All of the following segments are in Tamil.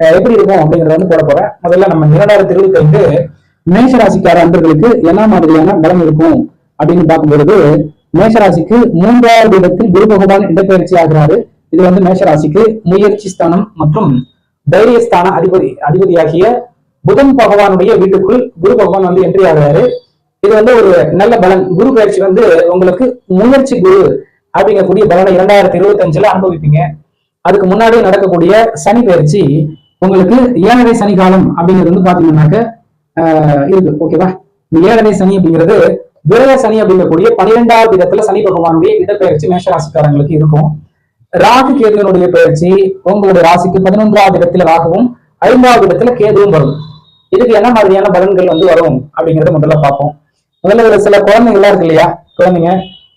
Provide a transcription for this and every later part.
எப்படி இருக்கும் அப்படிங்கறத வந்து போட போறேன். முதல்ல நம்ம இரண்டாயிரத்தி இருபத்தி ஐந்து மேஷ அன்பர்களுக்கு என்ன மாதிரியான பலம் இருக்கும் அப்படின்னு பார்க்கும்பொழுது மேஷராசிக்கு மூன்றாவது இடத்தில் குரு பகவான் இடப்பெயர்ச்சி ஆகிறாரு. இது வந்து மேஷராசிக்கு முயற்சி ஸ்தானம் மற்றும் தைரியஸ்தான அதிபதி அதிபதியாகிய புதன் பகவானுடைய வீட்டுக்குள் குரு பகவான் வந்து என்ட்ரி ஆகிறாரு. இது வந்து ஒரு நல்ல பலன். குரு பயிற்சி வந்து உங்களுக்கு முயற்சி குரு அப்படிங்கக்கூடிய பலனை இரண்டாயிரத்தி இருபத்தி அஞ்சுல அனுபவிப்பீங்க. அதுக்கு முன்னாடி நடக்கக்கூடிய சனி பயிற்சி உங்களுக்கு ஏழரை சனி காலம் அப்படிங்கிறது வந்து பாத்தீங்கன்னாக்க இருக்கு. ஓகேவா இந்த ஏழரை சனி அப்படிங்கிறது விரய சனி அப்படிங்கக்கூடிய பன்னிரெண்டாவது இடத்துல சனி பகவானுடைய இடப்பெயர்ச்சி மேஷ ராசிக்காரங்களுக்கு இருக்கும். ராகு கேதுவனுடைய பயிற்சி உங்களுடைய ராசிக்கு பதினொன்றாவது இடத்துல ராகவும் ஐந்தாவது இடத்துல கேதுவும் வரும். இதுக்கு என்ன மாதிரியான பலன்கள் வந்து வரும் அப்படிங்கறத முதல்ல பார்ப்போம். முதல்ல ஒரு சில குழந்தைங்களா இருக்கு இல்லையா? குழந்தைங்க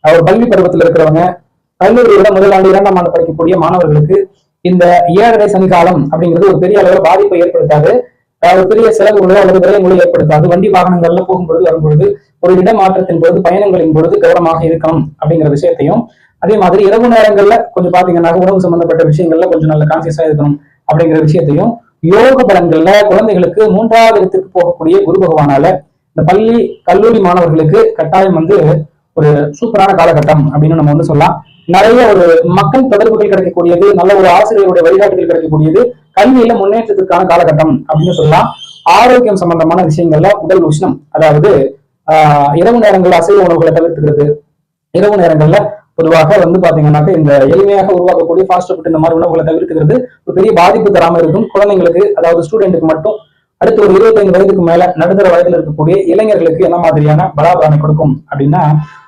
அவர் பள்ளி பருவத்தில் இருக்கிறவங்க கல்லூரியோட முதல் ஆண்டு இரண்டாம் ஆண்டு படிக்கக்கூடிய மாணவர்களுக்கு இந்த ஏழரை சனிகாலம் அப்படிங்கிறது ஒரு பெரிய அளவில் பாதிப்பை ஏற்படுத்தாது. ஒரு பெரிய செலவுகளோ அல்லது விரயங்களோ ஏற்படுத்தாது. வண்டி வாகனங்கள்ல போகும்பொழுது வரும்பொழுது ஒரு இடமாற்றத்தின் பொழுது பயணங்களின் பொழுது கவனமாக இருக்கணும் அப்படிங்கிற விஷயத்தையும். அதே மாதிரி இரவு நேரங்கள்ல கொஞ்சம் பாத்தீங்கன்னா உணவு சம்பந்தப்பட்ட விஷயங்கள்ல கொஞ்சம் நல்ல கான்சியஸா இருக்கணும் அப்படிங்கிற விஷயத்தையும். யோக பலன்கள்ல குழந்தைகளுக்கு மூன்றாவது இடத்துக்கு போகக்கூடிய குரு பகவானால இந்த பள்ளி கல்லூரி மாணவர்களுக்கு கட்டாயம் வந்து ஒரு சூப்பரான காலகட்டம் அப்படின்னு நம்ம வந்து சொல்லலாம். நிறைய ஒரு மக்கள் தொடர்புகள் கிடைக்கக்கூடியது நல்ல ஒரு ஆசிரியருடைய வழிகாட்டுதல் கிடைக்கக்கூடியது கல்வியில முன்னேற்றத்துக்கான காலகட்டம் அப்படின்னு சொல்லலாம். ஆரோக்கியம் சம்பந்தமான விஷயங்கள்ல உடல் உஷ்ணம் அதாவது ஆஹ் இரவு நேரங்கள்ல அசைவ உணவுகளை தவிர்த்துக்கிறது. இரவு நேரங்கள்ல பொதுவாக வந்து பாத்தீங்கன்னாக்க இந்த எளிமையாக உருவாக்கக்கூடிய ஃபாஸ்ட் ஃபுட் இந்த மாதிரி உணவுகளை தவிர்த்துக்கிறது ஒரு பெரிய பாதிப்பு தராம இருக்கும். குழந்தைங்களுக்கு அதாவது ஸ்டூடெண்ட்டுக்கு மட்டும் அடுத்து ஒரு இருபத்தைந்து வயதுக்கு மேல நடுத்தர வயதில் இருக்கக்கூடிய இளைஞர்களுக்கு என்ன மாதிரியான பலாபலனை கொடுக்கும் அப்படின்னா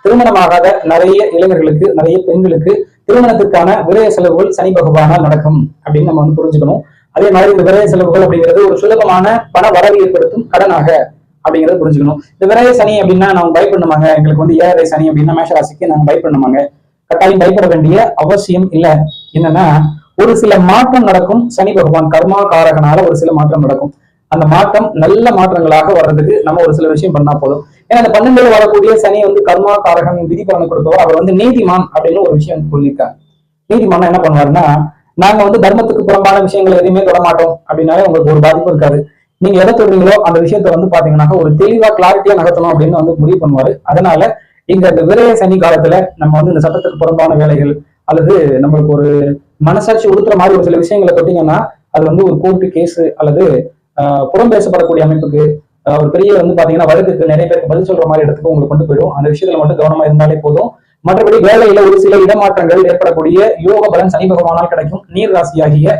திருமணமாகாத நிறைய இளைஞர்களுக்கு நிறைய பெண்களுக்கு திருமணத்திற்கான விரய செலவுகள் சனி பகவானால் நடக்கும் அப்படின்னு நம்ம வந்து புரிஞ்சுக்கணும். அதே மாதிரி இந்த விரய செலவுகள் அப்படிங்கிறது ஒரு சுலபமான பண வரவு ஏற்படுத்தும் கடனாக அப்படிங்கறத புரிஞ்சுக்கணும். இந்த விரய சனி அப்படின்னா நாங்க பயப்படணுமாங்க? எங்களுக்கு வந்து ஏழரை சனி அப்படின்னா மேஷராசிக்கு நாங்க பயப்படணுமாங்க? கட்டாயம் பயப்பட வேண்டிய அவசியம் இல்ல. என்னன்னா ஒரு சில மாற்றம் நடக்கும் சனி பகவான் கர்மா காரகனால ஒரு சில மாற்றம் நடக்கும். அந்த மாற்றம் நல்ல மாற்றங்களாக வர்றதுக்கு நம்ம ஒரு சில விஷயம் பண்ணா போதும். ஏன்னா அந்த பன்னெண்டுல வரக்கூடிய சனி வந்து கர்மா காரகன் விதி பலனை கொடுத்தவர். அவர் வந்து நீதிமான் அப்படின்னு ஒரு விஷயம் சொல்லியிருக்காரு. நீதிமான் என்ன பண்ணுவாருன்னா நாங்க வந்து தர்மத்துக்கு புறம்பான விஷயங்கள் எதுவுமே தொடமாட்டோம் அப்படின்னாலே உங்களுக்கு ஒரு பாதிப்பு இருக்காது. நீங்க எதை சொல்றீங்களோ அந்த விஷயத்த வந்து பாத்தீங்கன்னா ஒரு தெளிவா கிளாரிட்டியா நகர்த்தணும் அப்படின்னு வந்து முடிவு பண்ணுவாரு. அதனால இங்க இந்த விரைய சனி காலத்துல நம்ம வந்து இந்த சட்டத்துக்கு புறம்பான வேலைகள் அல்லது நம்மளுக்கு ஒரு மனசாட்சி உடுத்துற மாதிரி ஒரு சில விஷயங்களை தொட்டீங்கன்னா அது வந்து ஒரு கோர்ட்டு கேஸ் அல்லது புறம் பேசப்படக்கூடிய அமைப்புக்கு ஒரு பெரிய வந்து பாத்தீங்கன்னா வழக்குக்கு நிறைய பேருக்கு பதில் சொல்ற மாதிரி இடத்துக்கு உங்களுக்கு கொண்டு போயிடும். அந்த விஷயத்துல மட்டும் கவனமா இருந்தாலே போதும். மற்றபடி வேலையில ஒரு சில இடமாற்றங்கள் ஏற்படக்கூடிய யோக பலன் சனி பகவானால் கிடைக்கும். நீர் ராசியாகிய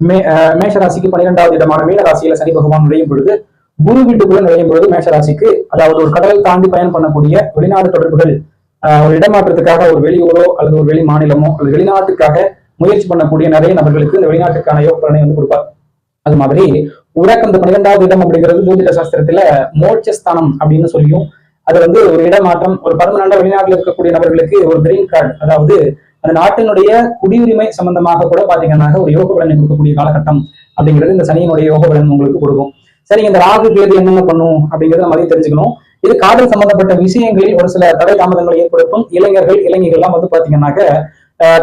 மே மேஷராசிக்கு பன்னிரெண்டாவது இடமான மீன ராசியில சனி பகவான் நுழையும் பொழுது குரு வீட்டுக்குள்ள நுழையும் பொழுது மேஷராசிக்கு அதாவது ஒரு கடல் தாண்டி பயணம் பண்ணக்கூடிய வெளிநாடு தொடர்புகள் ஒரு இடமாற்றத்துக்காக ஒரு வெளியூரோ அல்லது ஒரு வெளி மாநிலமோ அல்லது வெளிநாட்டுக்காக முயற்சி பண்ணக்கூடிய நிறைய நபர்களுக்கு இந்த வெளிநாட்டுக்கான யோக பலனை வந்து கொடுப்பார். அது மாதிரி உறக்கம் இந்த பன்னிரெண்டாவது இடம் அப்படிங்கிறது ஜோதிட சாஸ்திரத்துல மோட்சஸ்தானம் அப்படின்னு சொல்லியும் அது வந்து ஒரு இடமாற்றம் ஒரு பர்மனண்டா வெளிநாட்டில் இருக்கக்கூடிய நபர்களுக்கு ஒரு கிரீன் கார்டு அதாவது அந்த நாட்டினுடைய குடியுரிமை சம்பந்தமாக கூட பாத்தீங்கன்னா ஒரு யோக பலனை கொடுக்கக்கூடிய காலகட்டம் அப்படிங்கிறது இந்த சனியினுடைய யோக பலன் உங்களுக்கு கொடுக்கும். சரி இந்த ராகு கேது என்னென்ன பண்ணும் அப்படிங்கறத நம்ம அதையும் தெரிஞ்சுக்கணும். இது காதல் சம்பந்தப்பட்ட விஷயங்களில் ஒரு சில தடை தாமதங்களை ஏற்படுத்தும். இளைஞர்கள் இளைஞர்கள்லாம் வந்து பாத்தீங்கன்னாக்க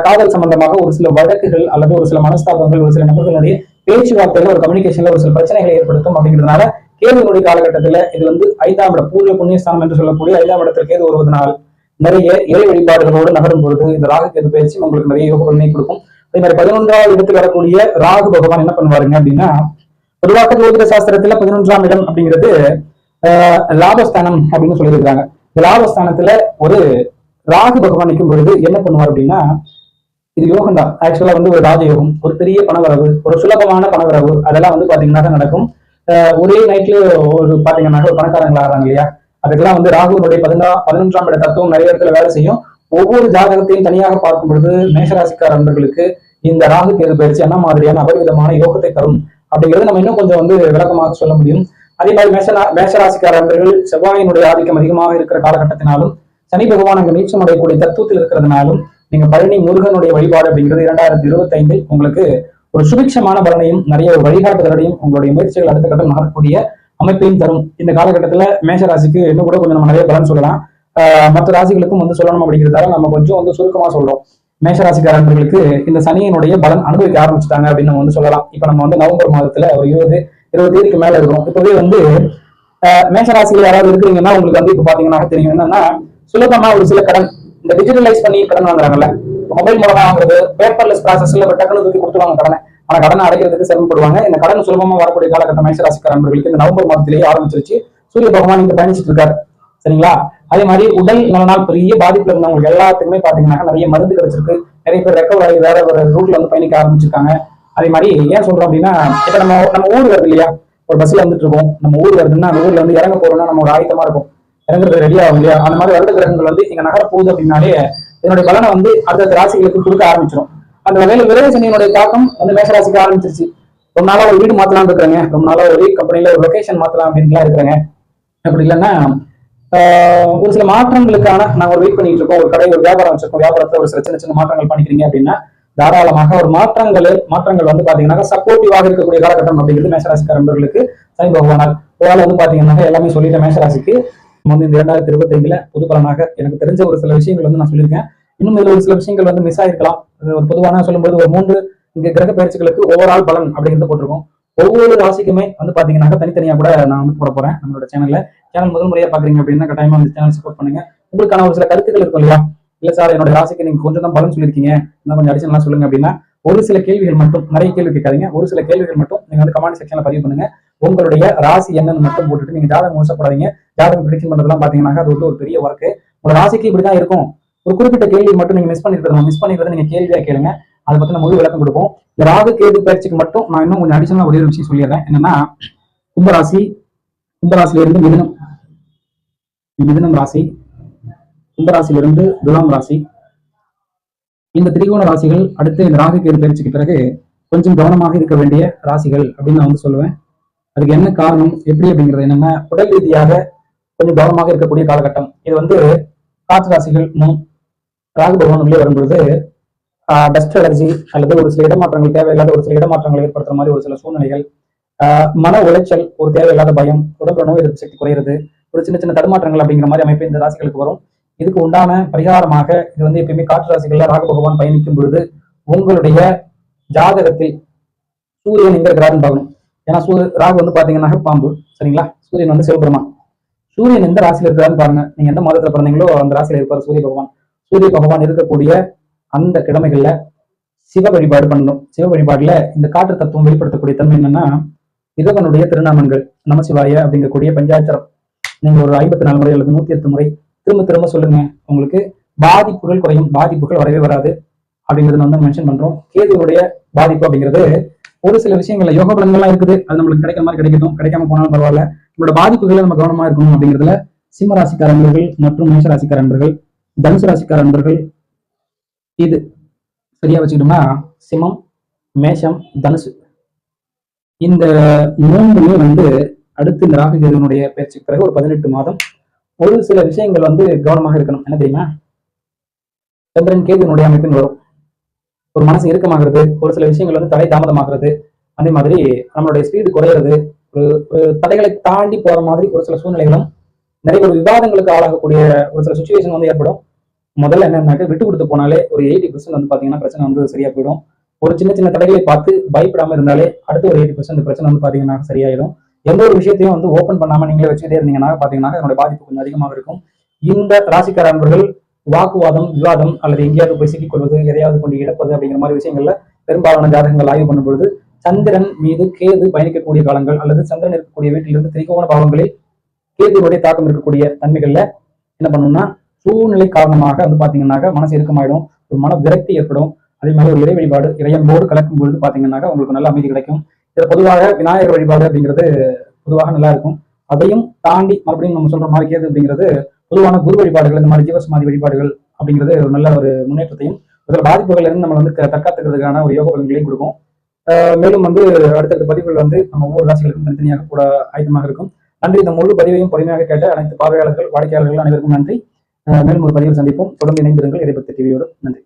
காதல் சம்பந்தமாக ஒரு சில வழக்குகள் அல்லது ஒரு சில மனஸ்தாபங்கள் ஒரு சில நபர்களுடைய பேச்சுவார்த்தையில ஒரு கம்யூனிகேஷன்ல ஒரு சில பிரச்சனைகளை ஏற்படுத்தும் அப்படிங்கிறதுனால கேதுனுடைய காலகட்டத்துல இது வந்து ஐந்தாம் இடம் பூஜை புண்ணியஸ்தானம் என்று சொல்லக்கூடிய ஐந்தாம் இடத்தில் கேது வருவதனால் நிறைய இறை வழிபாடுகளோடு நகரும் பொழுது இந்த ராகு கேது பயிற்சி உங்களுக்கு நிறைய யோக கொடுக்கும். அதே மாதிரி பதினொன்றாவது இடத்தில் வரக்கூடிய ராகு பகவான் என்ன பண்ணுவாருங்க அப்படின்னா பொதுவாக ஜோதிட சாஸ்திரத்துல பதினொன்றாம் இடம் அப்படிங்கிறது லாபஸ்தானம் அப்படின்னு சொல்லியிருக்காங்க இந்த லாபஸ்தானத்துல ஒரு ராகு பகவான் நிற்கும் பொழுது என்ன பண்ணுவார் அப்படின்னா இது யோகம் தான். ஆக்சுவலா வந்து ஒரு ராஜயோகம் ஒரு பெரிய பணவரவு ஒரு சுலபமான பணவரவு அதெல்லாம் வந்து பாத்தீங்கன்னா நடக்கும். ஒரே நைட்ல ஒரு பாத்தீங்கன்னா ஒரு பணக்காரங்களா ஆகிறாங்க இல்லையா? அதுக்கெல்லாம் வந்து ராகுனுடைய பதினா பதினொன்றாம் இட தத்துவம் நிறைய இடத்துல வேலை செய்யும். ஒவ்வொரு ஜாதகத்தையும் தனியாக பார்க்கும் பொழுது மேஷராசிக்கார நண்பர்களுக்கு இந்த ராகு தேர்வு பயிற்சி என்ன மாதிரியான அபரிவிதமான யோகத்தை தரும்? அப்படிங்கிறது நம்ம இன்னும் கொஞ்சம் வந்து விளக்கமாக சொல்ல முடியும். அதே மாதிரி மேஷ மேஷராசிக்கார நண்பர்கள் செவ்வாயினுடைய ஆதிக்கம் அதிகமாக இருக்கிற காலகட்டத்தினாலும் சனி பகவான் அங்கு நீச்சம் அடையக்கூடிய தத்துவத்தில் இருக்கிறதுனாலும் நீங்க பழனி முருகனுடைய வழிபாடு அப்படிங்கிறது இரண்டாயிரத்தி இருபத்தி ஐந்தில் உங்களுக்கு ஒரு சுபிக்ஷமான பலனையும் நிறைய ஒரு வழிகாட்டுதலையும் உங்களுடைய முயற்சிகள் அடுத்த கட்டம் நகரக்கூடிய அமைப்பையும் தரும். இந்த காலகட்டத்துல மேஷராசிக்கு இன்னும் கூட கொஞ்சம் நம்ம நிறைய பலன் சொல்லலாம். மற்ற ராசிகளுக்கும் வந்து சொல்லணும் அப்படிங்கிறதால நம்ம கொஞ்சம் வந்து சுருக்கமா சொல்றோம். மேஷ ராசிக்காரர்களுக்கு இந்த சனியினுடைய பலன் அனுபவிக்க ஆரம்பிச்சுட்டாங்க அப்படின்னு நம்ம வந்து சொல்லலாம். இப்ப நம்ம வந்து நவம்பர் மாதத்துல ஒரு இருபது இருபது தேதிக்கு மேல இருக்கிறோம். இப்பவே வந்து ஆஹ் யாராவது இருக்கிறீங்கன்னா உங்களுக்கு வந்து இப்ப பாத்தீங்கன்னா தெரியும். என்னன்னா சுலபமா ஒரு சில கடன் இந்த டிஜிட்டலைஸ் பண்ணி கடன் வாங்குறாங்கல்ல? மொபைல் மூலமா வாங்குறது பேப்பர்லெஸ் ப்ராசஸ்ல டக்குனு தூக்கி கொடுத்துருவாங்க கடனை. ஆனா கடனை அடைக்கிறதுக்கு சிரமப்படுவாங்க. இந்த கடன் சுலபமா வரக்கூடிய காலகட்டம் மேஷராசிக்கார நண்பர்களுக்கு இந்த நவம்பர் மாதத்திலேயே ஆரம்பிச்சிருச்சு. சூரிய பகவான் இங்க பயணிச்சிட்டு இருக்காரு. சரிங்களா? அதே மாதிரி உடல் நலனால் பெரிய பாதிப்புல இருந்தவங்களுக்கு எல்லாத்துக்குமே பாத்தீங்கன்னா நிறைய மருந்து கிடைச்சிருக்கு. நிறைய பேர் ரெக்கவர் ஆகி வேற ஒரு ரூட்ல வந்து பயணிக்க ஆரம்பிச்சிருக்காங்க. அதே மாதிரி ஏன் சொல்றோம் அப்படின்னா இப்ப நம்ம நம்ம ஊர் வருது இல்லையா? ஒரு பஸ்ல வந்துட்டு இருக்கோம். நம்ம ஊர் வருதுன்னா அந்த ஊர்ல வந்து இறங்க போறோம்னா நம்ம ஒரு ஆயத்தமா இருக்கும். இறங்குறது ரெடி ஆகும் இல்லையா? அந்த மாதிரி வருட கிரகங்கள் வந்து இங்க நகர போகுது அப்படின்னாலே இதனுடைய பலனை வந்து அடுத்த ராசிகளுக்கு கொடுக்க ஆரம்பிச்சிடும் அந்த வகையில விரைவு சனியினுடைய தாக்கம் வந்து மேசராசிக்கு ஆரம்பிச்சிருச்சு. ரொம்ப நாளா ஒரு வீடு மாத்தலாம் இருக்கிறாங்க. ரொம்ப நாளா ஒரு கம்பெனில ஒரு லொகேஷன் மாத்தலாம் அப்படின்லாம் இருக்கிறாங்க. அப்படி இல்லைன்னா ஆஹ் ஒரு சில மாற்றங்களுக்கான நாங்க ஒரு வெயிட் பண்ணிட்டு இருக்கோம். ஒரு கடை ஒரு வியாபாரம் வச்சிருக்கோம். வியாபாரத்துல ஒரு சில சின்ன சின்ன மாற்றங்கள் பண்ணிக்கிறீங்க அப்படின்னா தாராளமாக ஒரு மாற்றங்கள் மாற்றங்கள் வந்து பாத்தீங்கன்னா சப்போர்ட்டிவாக இருக்கக்கூடிய காலகட்டம் அப்படிங்கிறது மேசராசிக்காரர்களுக்கு சனி பகவானால். ஒரு வந்து பாத்தீங்கன்னா எல்லாமே சொல்லிட்ட மேசராசிக்கு வந்து இந்த இரண்டாயிரத்தி இருபத்தி ஐந்துல பொது பலனாக எனக்கு தெரிஞ்ச ஒரு சில விஷயங்கள் வந்து நான் சொல்லியிருக்கேன். இன்னும் இதுல ஒரு சில விஷயங்கள் வந்து மிஸ் ஆயிருக்கலாம். ஒரு பொதுவான சொல்லும்போது ஒரு மூன்று இங்க கிரக பயிற்சிகளுக்கு ஓவரால் பலன் அப்படிங்கிறது போட்டிருக்கோம். ஒவ்வொரு ராசிக்குமே வந்து பாத்தீங்கன்னா தனித்தனியா கூட நான் வந்து போட போறேன் நம்மளோட சேனல்ல சேனல் முதல் முறையா பாக்குறீங்க அப்படின்னா கட்டாயமா இந்த சேனல் சப்போர்ட் பண்ணுங்க. உங்களுக்கான ஒரு சில கருத்துக்கள் இருக்கும் இல்லையா? இல்ல சார் என்னோட ராசிக்கு நீங்க கொஞ்சம் தான் பலன் சொல்லியிருக்கீங்க. இன்னும் கொஞ்சம் அடிஷனலா சொல்லுங்க அப்படின்னா ஒரு சில கேள்விகள் மட்டும் நிறைய கேள்வி கேட்காதீங்க. ஒரு சில கேள்விகள் மட்டும் நீங்க வந்து கமெண்ட் செக்ஷன்ல பதிவு பண்ணுங்க. உங்களுடைய ராசி என்னன்னு மட்டும் போட்டுட்டு நீங்க ஜாதகம் மோசப்படாதீங்க ஜாதகம் ப்ரிடிக்ஷன் பண்றதெல்லாம் பாத்தீங்கன்னா அது வந்து ஒரு பெரிய ஒர்க்கு உங்க ராசிக்கு இப்படிதான் இருக்கும். ஒரு குறிப்பிட்ட கேள்வி மட்டும் நீங்க மிஸ் பண்ணிருக்கிறது மிஸ் பண்ணிருக்கிறத நீங்க கேள்வியா கேளுங்க. அதை பத்தின முழு விளக்கம் கொடுப்போம். இந்த ராகு கேது பயிற்சிக்கு மட்டும் நான் இன்னும் கொஞ்சம் அடிஷனலா ஒரே ஒரு விஷயம் சொல்லிடுறேன். என்னன்னா கும்பராசி கும்பராசில இருந்து மிதுனம் மிதுனம் ராசி கும்பராசியில இருந்து துலாம் ராசி. இந்த திரிகோண ராசிகள் அடுத்து இந்த ராகு கேது பயிற்சிக்கு பிறகு கொஞ்சம் கவனமாக இருக்க வேண்டிய ராசிகள் அப்படின்னு நான் வந்து சொல்லுவேன். அதுக்கு என்ன காரணம் எப்படி அப்படிங்கிறது என்னன்னா உடல் ரீதியாக கொஞ்சம் கவனமாக இருக்கக்கூடிய காலகட்டம். இது வந்து காற்று ராசிகள் ராகு பகவான் உள்ளே வரும்பொழுது டஸ்ட் அலர்ஜி அல்லது ஒரு சில இடமாற்றங்கள் தேவையில்லாத ஒரு சில இடமாற்றங்கள் ஏற்படுத்துற மாதிரி ஒரு சில சூழ்நிலைகள். ஆஹ் மன உளைச்சல் ஒரு தேவையில்லாத பயம் உடல் நோய் எதிர்ப்பு சக்தி குறையிறது ஒரு சின்ன சின்ன தடுமாற்றங்கள் அப்படிங்கிற மாதிரி அமைப்பு இந்த ராசிகளுக்கு வரும். இதுக்கு உண்டான பரிகாரமாக இது வந்து எப்பயுமே காற்று ராசிகள்ல ராகு பகவான் பயணிக்கும் பொழுது உங்களுடைய ஜாதகத்தில் சூரியன் எங்க இருக்கிறாருன்னு பார்க்கணும். ஏன்னா சூரிய ராகு வந்து பாத்தீங்கன்னா பாம்பு சரிங்களா? சூரியன் வந்து சிவபெருமான். சூரியன் எந்த ராசியில இருக்கிறாருன்னு பாருங்க. நீங்க எந்த மாதத்துல பிறந்தீங்களோ அந்த ராசியில இருப்பார் சூரிய பகவான். சூரிய பகவான் இருக்கக்கூடிய அந்த கிழமைகள்ல சிவ வழிபாடு பண்ணணும். சிவ வழிபாடுல இந்த காற்று தத்துவம் வெளிப்படுத்தக்கூடிய தன்மை என்னன்னா இறைவனுடைய திருநாமங்கள் நமசிவாய அப்படிங்கக்கூடிய பஞ்சாட்சரம். நீங்க ஒரு ஐம்பத்தி நாலு முறை அல்லது நூத்தி எட்டு முறை திரும்ப திரும்ப சொல்லுங்க. உங்களுக்கு பாதிப்புகள் குறையும். பாதிப்புகள் வரவே வராது. அப்படிங்கறத வந்து மென்ஷன் பண்றோம். கேதுவுடைய பாதிப்பு அப்படிங்கிறது ஒரு சில விஷயங்கள்ல யோக பலன்கள்லாம் இருக்குது. அது நம்மளுக்கு கிடைக்கிற மாதிரி கிடைக்கட்டும். கிடைக்காம போனாலும் பரவாயில்ல. நம்மளோட பாதிப்புகளை நம்ம கவனமா இருக்கணும் அப்படிங்கிறதுல சிம்ம ராசிக்கார நண்பர்கள் மற்றும் மேஷ ராசிக்கார நண்பர்கள் தனுசு ராசிக்கார நண்பர்கள் இது சரியா வச்சுக்கிட்டோம்னா சிம்மம் மேஷம் தனுசு. இந்த மூன்றுமே வந்து அடுத்து இந்த ராகு கேதுவனுடைய பயிற்சிக்கு பிறகு ஒரு பதினெட்டு மாதம் ஒரு சில விஷயங்கள் வந்து கவனமாக இருக்கணும். என்ன தெரியுமா? சந்திரன் கேதுனுடைய அமைப்பின் வரும். ஒரு மனசு இறுக்கமாகிறது ஒரு சில விஷயங்கள் வந்து தடை தாமதமாகிறது. அதே மாதிரி நம்மளுடைய ஸ்பீடு குறையிறது ஒரு ஒரு தடைகளை தாண்டி போற மாதிரி ஒரு சில சூழ்நிலைகளும் நிறைய ஒரு விவாதங்களுக்கு ஆளாகக்கூடிய ஒரு சில சுச்சுவேஷன் வந்து ஏற்படும். முதல்ல என்னன்னாக்க விட்டு கொடுத்து போனாலே ஒரு எயிட்டி பர்சன்ட் வந்து பாத்தீங்கன்னா பிரச்சனை வந்து சரியா போயிடும். ஒரு சின்ன சின்ன தடைகளை பார்த்து பயப்படாம இருந்தாலே அடுத்து ஒரு எயிட்டி பர்சன்ட் பிரச்சனை வந்து பாத்தீங்கன்னா சரியாயிடும். எந்த ஒரு விஷயத்தையும் வந்து ஓப்பன் பண்ணாம நீங்களே வச்சுக்கிட்டே இருந்தீங்கன்னா பாத்தீங்கன்னா என்னோட பாதிப்பு கொஞ்சம் அதிகமாக இருக்கும். இந்த ராசிக்கார அன்பர்கள் வாக்குவாதம் விவாதம் அல்லது எங்கேயாவது போய் சிக்கிக்கொள்வது எதையாவது கொண்டு இழப்பது அப்படிங்கிற மாதிரி விஷயங்கள்ல பெரும்பாலான ஜாதகங்கள் ஆய்வு பண்ணும் பொழுது சந்திரன் மீது கேது பயணிக்கக்கூடிய காலங்கள் அல்லது சந்திரன் இருக்கக்கூடிய வீட்டிலிருந்து திரிகோண பாவங்களில் கேதுவுடைய தாக்கம் இருக்கக்கூடிய தன்மைகள்ல என்ன பண்ணணும்னா சூழ்நிலை காரணமாக வந்து பாத்தீங்கன்னாக்க மனசு இறுக்கமாயிடும் ஒரு மன விரக்தி ஏற்படும். அதே மாதிரி ஒரு இறை வழிபாடு இறையன்போடு கலக்கும் பொழுது பாத்தீங்கன்னாக்க உங்களுக்கு நல்ல அமைதி கிடைக்கும். இதுல பொதுவாக விநாயகர் வழிபாடு அப்படிங்கிறது பொதுவாக நல்லா இருக்கும். அதையும் தாண்டி மறுபடியும் நம்ம சொல்ற மாதிரி கேது அப்படிங்கிறது பொதுவான குரு வழிபாடுகள் இந்த மாதிரி ஜீவசமாதி வழிபாடுகள் அப்படிங்கிறது ஒரு நல்ல ஒரு முன்னேற்றத்தையும் அதில் பாதிப்புகள் இருந்து நம்ம வந்து க- தற்காத்துக்கிறதுக்கான ஒரு யோக பலன்களையும் கொடுக்கும். மேலும் வந்து அடுத்தடுத்த பதிவுகள் வந்து நம்ம ஒவ்வொரு ராசிகளுக்கும் தனித்தனியாக கூட ஆயுதமாக இருக்கும். நன்றி. இந்த முழு பதிவையும் பொறுமையாக கேட்ட அனைத்து பார்வையாளர்கள் வாடிக்கையாளர்கள் அனைவருக்கும் நன்றி. மேலும் ஒரு பதிவில் சந்திப்போம். தொடர்ந்து இணைந்திருங்கள். இறைபக்தி டிவியோடு நன்றி.